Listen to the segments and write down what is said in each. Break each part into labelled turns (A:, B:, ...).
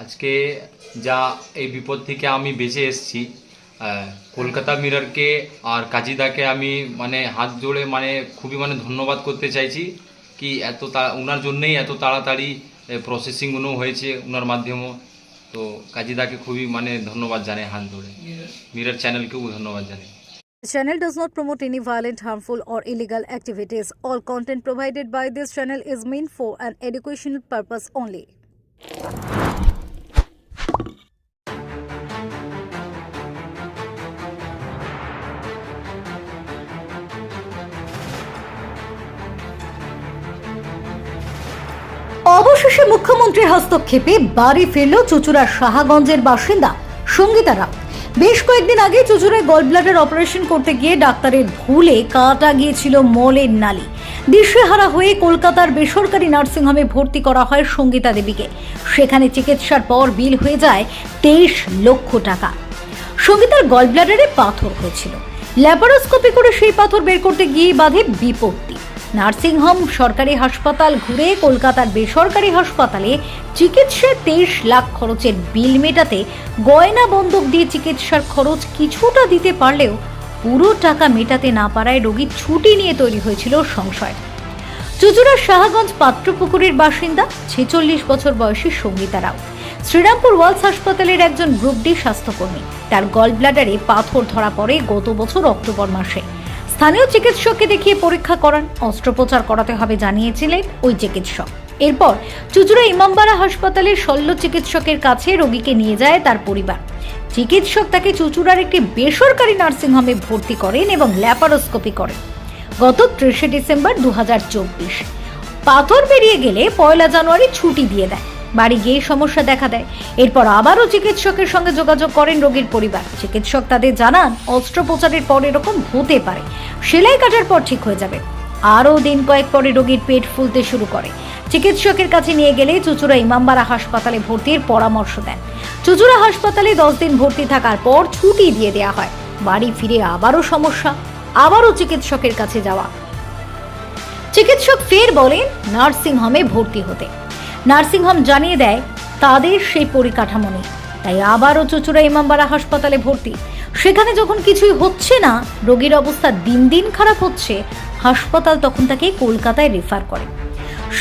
A: আজকে যা এই বিপদ থেকে আমি বেঁচে এসেছি কলকাতা মিররকে আর কাজিদাকে আমি মানে হাত জোড়ে মানে খুবই মানে ধন্যবাদ করতে চাইছি কি এত তা ওনার জন্যই এত তাড়াতাড়ি প্রসেসিংগুলো হয়েছে ওনার মাধ্যমেও তো কাজিদাকে খুবই মানে ধন্যবাদ জানাই হাত ধরে মিরর চ্যানেলকেও ধন্যবাদ জানাই
B: This channel does not promote any violent, harmful, or illegal activities. All content provided by this channel is meant for an educational purpose only. অবশেষে মুখ্যমন্ত্রীর হস্তক্ষেপে বাড়ি ফিরল চুচুড়ার সাহাগঞ্জের বাসিন্দা সঙ্গীতা রাও বেশ কয়েকদিন আগে চুচুড়ায় গল ব্লাডার অপারেশন করতে গিয়ে ডাক্তারের ভুলে কাটা গিয়েছিল মলের নালী। দিশেহারা হয়ে কলকাতার বেসরকারি নার্সিংহোমে ভর্তি করা হয় সঙ্গীতা দেবীকে। সেখানে চিকিৎসার পর বিল হয়ে যায় তেইশ লক্ষ টাকা। সঙ্গীতার গল ব্লাডারে পাথর হয়েছিল। ল্যাপারোস্কোপি করে সেই পাথর বের করতে গিয়ে বাঁধে বিপত্তি। নার্সিংহোম সরকারি হাসপাতাল ঘুরে কলকাতার বেসরকারি হাসপাতালে চিকিৎসায় তেইশ লাখ খরচের বিল মেটাতে গয়না বন্ধক দিয়ে চিকিৎসার খরচ কিছুটা দিতে পারলেও পুরো টাকা মেটাতে না পারায় রোগীর ছুটি নিয়ে তৈরি হয়েছিল সংশয়। চুচুড়ার শাহগঞ্জ পাত্রপুকুরের বাসিন্দা, ছেচল্লিশ বছর বয়সী সঙ্গীতা রাও। শ্রীরামপুর ওয়ালস হাসপাতালের একজন গ্রুপ ডি স্বাস্থ্যকর্মী। তার গল ব্লাডারে পাথর ধরা পড়ে গত বছর অক্টোবর মাসে। স্থানীয় চিকিৎসককে দেখিয়ে পরীক্ষা করান, অস্ত্রোপচার করাতে হবে জানিয়েছিলেন ওই চিকিৎসক। এরপর চুচুড়া ইমামবাড়া হাসপাতালের শল্য চিকিৎসকের কাছে রোগীকে নিয়ে যায় তার পরিবার। চিকিৎসক তাকে চুচুড়ার একটি বেসরকারি নার্সিংহোমে ভর্তি করেন এবং ল্যাপারোস্কোপি করেন। গত ত্রিশে ডিসেম্বর দু হাজার চব্বিশ। পাথর বেরিয়ে গেলে পয়লা জানুয়ারি ছুটি দিয়ে দেয়। বাড়ি গিয়ে সমস্যা দেখা দেয়। এরপর আবারও চিকিৎসকের সঙ্গে যোগাযোগ করেন রোগীর পরিবার। চিকিৎসক তাদের জানান, অস্ত্রোপচারের পর এরকম হতে পারে। সেলাই কাটার পর ঠিক হয়ে যাবে। আরও দিন কয়েক পরে রোগীর পেট ফুলতে শুরু করে। চিকিৎসকের কাছে নিয়ে গেলে চুচুড়া ইমামবাড়া হাসপাতালে ভর্তির পরামর্শ দেন। চুচুড়া হাসপাতালে দশ দিন ভর্তি থাকার পর ছুটি দিয়ে দেওয়া হয়। বাড়ি ফিরে আবারও সমস্যা, আবারও চিকিৎসকের কাছে যাওয়া। চিকিৎসক ফের বলেন, নার্সিংহোমে ভর্তি হতে। নার্সিংহোম জানিয়ে দেয়, তাদের সেই পরিকাঠামো নেই। তাই আবারও চুচুড়া ইমামবাড়া হাসপাতালে ভর্তি। সেখানে যখন কিছুই হচ্ছে না, রোগীর অবস্থা দিন দিন খারাপ হচ্ছে, হাসপাতাল তখন তাকে কলকাতায় রেফার করে।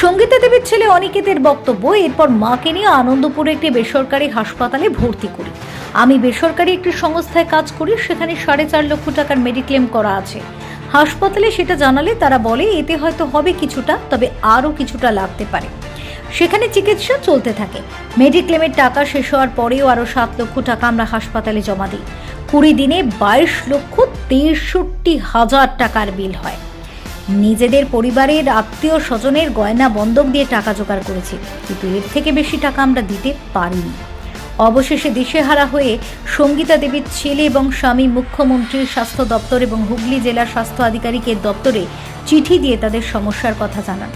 B: সঙ্গীতা দেবীর ছেলে অনিকেতের বক্তব্য, এরপর মাকে নিয়ে আনন্দপুরে একটি বেসরকারি হাসপাতালে ভর্তি করি। আমি বেসরকারি একটি সংস্থায় কাজ করি, সেখানে সাড়ে চার লক্ষ টাকার মেডিক্লেম করা আছে। হাসপাতালে সেটা জানালে তারা বলে, এতে হয়তো হবে কিছুটা, তবে আরও কিছুটা লাগতে পারে। সেখানে চিকিৎসা চলতে থাকে। মেডিক্লেমের টাকা শেষ হওয়ার পরেও আরও সাত লক্ষ টাকা আমরা হাসপাতালে জমা দিই। কুড়ি দিনে বাইশ লক্ষ তেষট্টি হাজার টাকার বিল হয়। নিজেদের পরিবারের আত্মীয় স্বজনের গয়না বন্ধক দিয়ে টাকা জোগাড় করেছি, কিন্তু এর থেকে বেশি টাকা আমরা দিতে পারিনি। অবশেষে দিশেহারা হয়ে সঙ্গীতা দেবীর ছেলে এবং স্বামী মুখ্যমন্ত্রীর স্বাস্থ্য দপ্তর এবং হুগলি জেলার স্বাস্থ্য আধিকারিকের দপ্তরে চিঠি দিয়ে তাদের সমস্যার কথা জানান।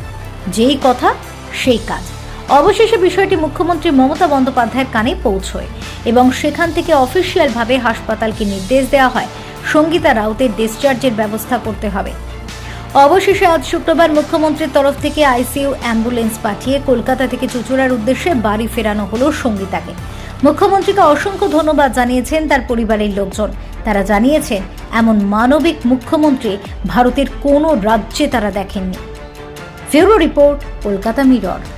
B: যেই কথা, সেই কাজ। অবশেষে বিষয়টি মুখ্যমন্ত্রী মমতা বন্দ্যোপাধ্যায়ের কানে পৌঁছয় এবং সেখান থেকে অফিসিয়ালভাবে হাসপাতালকে নির্দেশ দেওয়া হয়। সঙ্গীতা রাউতের ডিসচার্জের ব্যবস্থা করতে হবে। অবশেষে আজ শুক্রবার মুখ্যমন্ত্রীর তরফ থেকে আইসিইউ অ্যাম্বুলেন্স পাঠিয়ে কলকাতা থেকে চুচুড়ার উদ্দেশ্যে বাড়ি ফেরানো হলো সঙ্গীতাকে। মুখ্যমন্ত্রীকে অসংখ্য ধন্যবাদ জানিয়েছেন তার পরিবারের লোকজন। তারা জানিয়েছেন, এমন মানবিক মুখ্যমন্ত্রী ভারতের কোনো রাজ্যে তারা দেখেননি। ফেরো রিপোর্ট, কলকাতা মিরর।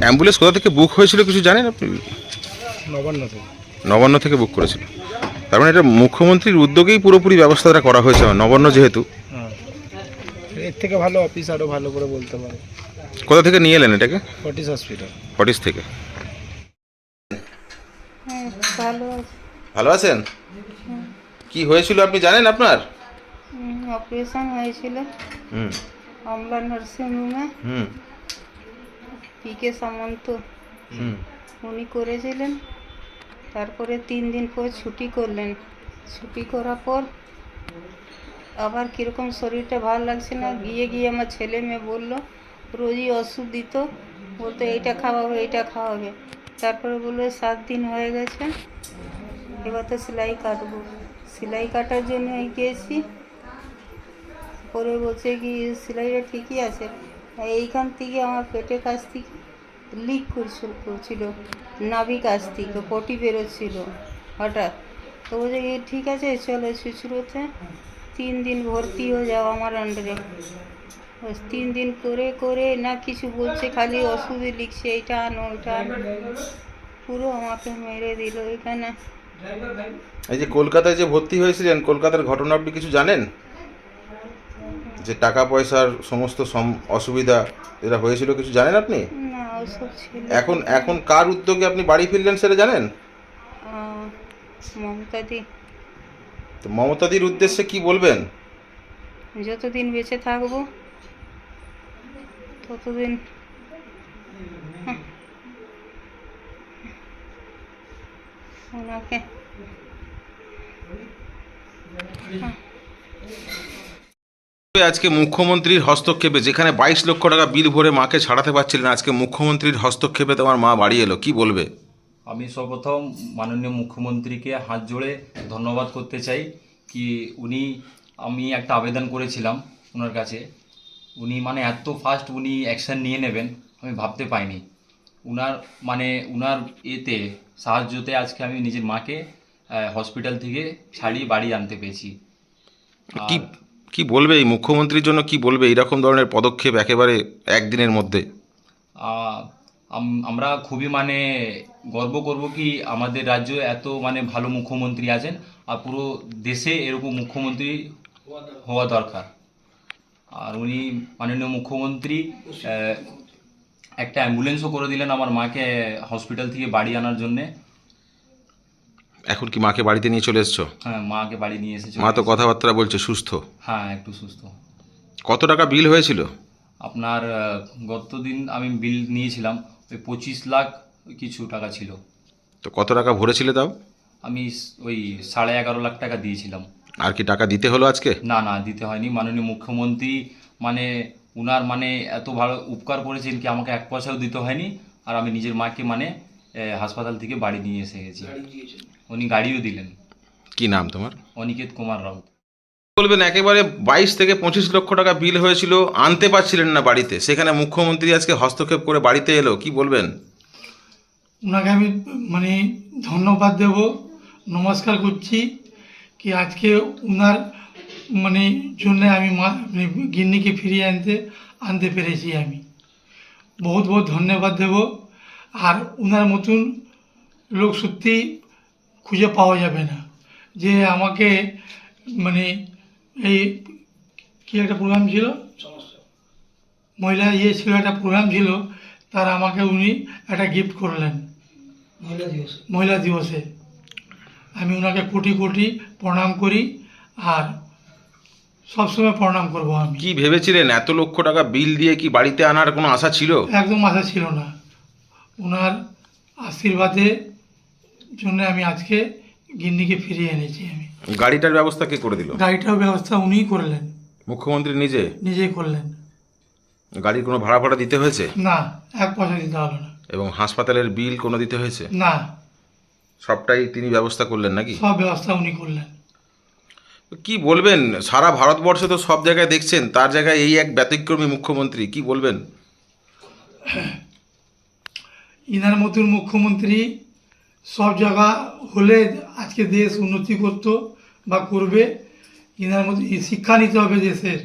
C: অ্যাম্বুলেন্স কোথা থেকে বুক হয়েছিল কিছু জানেন আপনি?
D: নবান্ন থেকে।
C: নবান্ন থেকে বুক করেছিল। তার মানে এটা মুখ্যমন্ত্রীর উদ্যোগেই পুরোপুরি ব্যবস্থাটা করা হয়েছে নবান্ন যেহেতু।
D: হ্যাঁ। এর থেকে ভালো অফিস আরও ভালো করে বলতে পারে।
C: কোথা থেকে নিয়ে এলেন এটাকে?
D: Fortis hospital.
C: ফটিস থেকে।
E: হ্যাঁ ভালো
C: আছেন? কি হয়েছিল আপনি জানেন আপনার?
E: অপারেশন হয়েছিল।
C: হুম।
E: আমলা নার্সিং হোমে।
C: হুম।
E: পি কে সামন্ত উনি করেছিলেন। তারপরে তিন দিন পর ছুটি করলেন। ছুটি করার পর আবার কীরকম শরীরটা ভালো লাগছে না গিয়ে গিয়ে আমার ছেলে মেয়ে বলল রোজই ওষুধ দিত। বলতো এইটা খাওয়াবে এইটা খাওয়াবে। তারপরে বলল সাত দিন হয়ে গেছে। এবার তো সেলাই কাটবো। সেলাই কাটার জন্য গিয়েছি। পরে বলছে কি সেলাইটা ঠিকই আছে। এইখান থেকে আমার পেটের কাছ থেকে লিক করছিল করছিল নাভি কাছ থেকে, পটি বেরোচ্ছিল হঠাৎ। তো বলছে ঠিক আছে, চলো শুশ্রূতে তিন দিন ভর্তি হয়ে যাও আমার আন্ডারে তিন দিন করে করে না কিছু বলছে, খালি ওষুধে লিখছে, এইটা আনো, ওইটা আনো। পুরো আমাকে মেরে দিল এখানে।
C: এই যে কলকাতায় যে ভর্তি হয়েছিলেন, কলকাতার ঘটনা আপনি কিছু জানেন? যে টাকা পয়সার সমস্ত সম- অসুবিধা এরা হয়েছিল কিছু জানেন আপনি? এখন এখন কার উদ্যোগে আপনি বাড়ি ফিরলেন সেটা জানেন?
E: আহ, মমতা দি
C: তো মমতাদির উদ্দেশ্যে কি বলবেন?
E: যতদিন বেঁচে থাকব ততদিন হুম, ওনাকে
C: আজকে মুখ্যমন্ত্রীর হস্তক্ষেপে যেখানে বাইশ লক্ষ টাকা বিল ভরে মাকে ছাড়াতে পারছিলেন আজকে মুখ্যমন্ত্রীর হস্তক্ষেপে তোমার মা বাড়ি এলো কি বলবে?
A: আমি সর্বপ্রথম মাননীয় মুখ্যমন্ত্রীকে হাত জোড়ে ধন্যবাদ করতে চাই কি উনি আমি একটা আবেদন করেছিলাম ওনার কাছে। উনি মানে এত ফাস্ট উনি অ্যাকশন নিয়ে নেবেন আমি ভাবতে পাইনি। উনার মানে উনার এতে সাহায্যতে আজকে আমি নিজের মাকে হসপিটাল থেকে ছাড়িয়ে বাড়ি আনতে পেরেছি
C: কি কি বলবে? এই মুখ্যমন্ত্রীর জন্য কি বলবে? এইরকম ধরনের পদক্ষেপ একেবারে একদিনের মধ্যে।
A: আমরা খুবই মানে গর্ব করব কি আমাদের রাজ্যে এত মানে ভালো মুখ্যমন্ত্রী আছেন আর পুরো দেশে এরকম মুখ্যমন্ত্রী হওয়া দরকার। আর উনি মাননীয় মুখ্যমন্ত্রী একটা অ্যাম্বুলেন্সও করে দিলেন আমার মাকে হসপিটাল থেকে বাড়ি আনার জন্যে।
C: এখন কি মাকে বাড়িতে নিয়ে চলে এসছো?
A: হ্যাঁ মাকে বাড়ি নিয়ে এসেছে।
C: মা তো কথাবার্তা বলছে সুস্থ?
A: হ্যাঁ একটু সুস্থ।
C: কত টাকা বিল হয়েছিল?
A: আপনার গত দিন আমি বিল নিয়েছিলাম ওই পঁচিশ লাখ কিছু টাকা ছিল।
C: তো কত টাকা ভরেছিল তাও?
A: আমি ওই সাড়ে এগারো লাখ টাকা দিয়েছিলাম।
C: আর কি টাকা দিতে হলো আজকে?
A: না না দিতে হয়নি। মাননীয় মুখ্যমন্ত্রী মানে উনার মানে এত ভালো উপকার করেছেন কি আমাকে এক পয়সাও দিতে হয়নি আর আমি নিজের মাকে মানে হাসপাতাল থেকে বাড়ি নিয়ে এসে গেছি। উনি গাড়িও দিলেন।
C: কি নাম তোমার?
A: অনিকেত কুমার রাউত।
C: বলবেন একেবারে বাইশ থেকে পঁচিশ লক্ষ টাকা বিল হয়েছিল আনতে পারছিলেন না বাড়িতে। সেখানে মুখ্যমন্ত্রী আজকে হস্তক্ষেপ করে বাড়িতে এলো কি বলবেন?
F: ওনাকে আমি মানে ধন্যবাদ দেব নমস্কার করছি কি আজকে ওনার মানে জন্য আমি মা মানে গিন্নিকে ফিরিয়ে আনতে আনতে পেরেছি আমি। বহুত বহুত ধন্যবাদ দেব। আর ওনার মতন লোক সত্যি খুঁজে পাওয়া যাবে না। যে আমাকে মানে এই কি একটা প্রোগ্রাম ছিল? মহিলা ইয়ে ছিল একটা প্রোগ্রাম ছিল তার আমাকে উনি একটা গিফট করলেন। মহিলা দিবসে। আমি ওনাকে কোটি কোটি প্রণাম করি আর সবসময় প্রণাম করব আমি।
C: কি ভেবেছিলেন? এত লক্ষ টাকা বিল দিয়ে কি বাড়িতে আনার কোনো আশা ছিল?
F: একদম আশা ছিল না। ওনার আশীর্বাদে জন্য আমি আজকে গিন্নিকে ফিরিয়ে এনেছি আমি।
C: গাড়িটার ব্যবস্থা কে করে দিল?
F: গাড়িটার ব্যবস্থা উনিই করলেন।
C: মুখ্যমন্ত্রী নিজে?
F: নিজেই করলেন।
C: গাড়ির কোনো ভাড়া ফাড়া দিতে হয়েছে?
F: না এক পয়সা দিতে হলো না।
C: এবং হাসপাতালের বিল কোনো দিতে হয়েছে?
F: না।
C: সবটাই তিনি ব্যবস্থা করলেন নাকি?
F: সব ব্যবস্থা উনি করলেন।
C: কি বলবেন? সারা ভারতবর্ষে তো সব জায়গায় দেখছেন তার জায়গায় এই এক ব্যতিক্রমী মুখ্যমন্ত্রী কি বলবেন?
F: ইনার মতন মুখ্যমন্ত্রী সব জায়গা হলে আজকে দেশ উন্নতি করত বা করবে। ইনার মতো শিক্ষা নিতে হবে দেশের।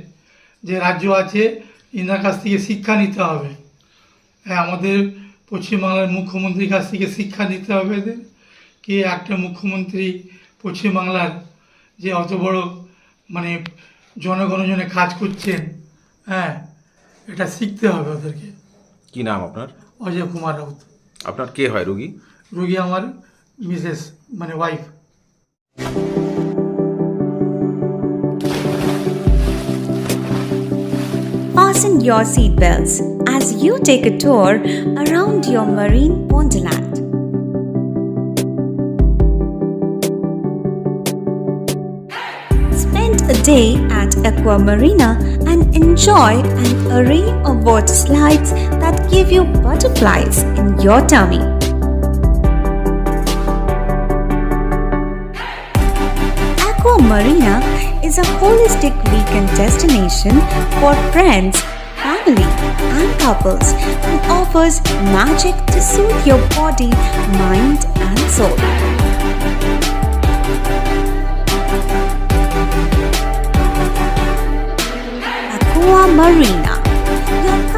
F: যে রাজ্য আছে ইনার কাছ থেকে শিক্ষা নিতে হবে। হ্যাঁ আমাদের পশ্চিমবাংলার মুখ্যমন্ত্রীর কাছ থেকে শিক্ষা নিতে হবে এদের। কি একটা মুখ্যমন্ত্রী পশ্চিমবাংলার যে অত বড় মানে জনগণজনে কাজ করছেন হ্যাঁ এটা শিখতে হবে ওদেরকে।
C: কি নাম আপনার?
F: অজয় কুমার রাউত।
C: আপনার কে হয় রুগী
F: রুগী আমার মিসেস মানে wife
G: Fasten your seatbelts as you take a tour around your marine wonderland. Spend a day at Aquamarina and enjoy an array of water slides that give you butterflies in your tummy. Aqua Marina is a holistic weekend destination for friends, family, and couples and offers magic to soothe your body, mind, and soul. Aqua Marina,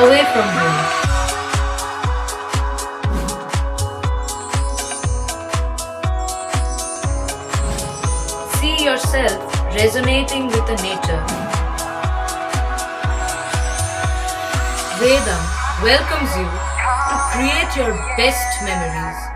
H: away from home. See yourself resonating with the nature. Vedam welcomes you to create your best memories.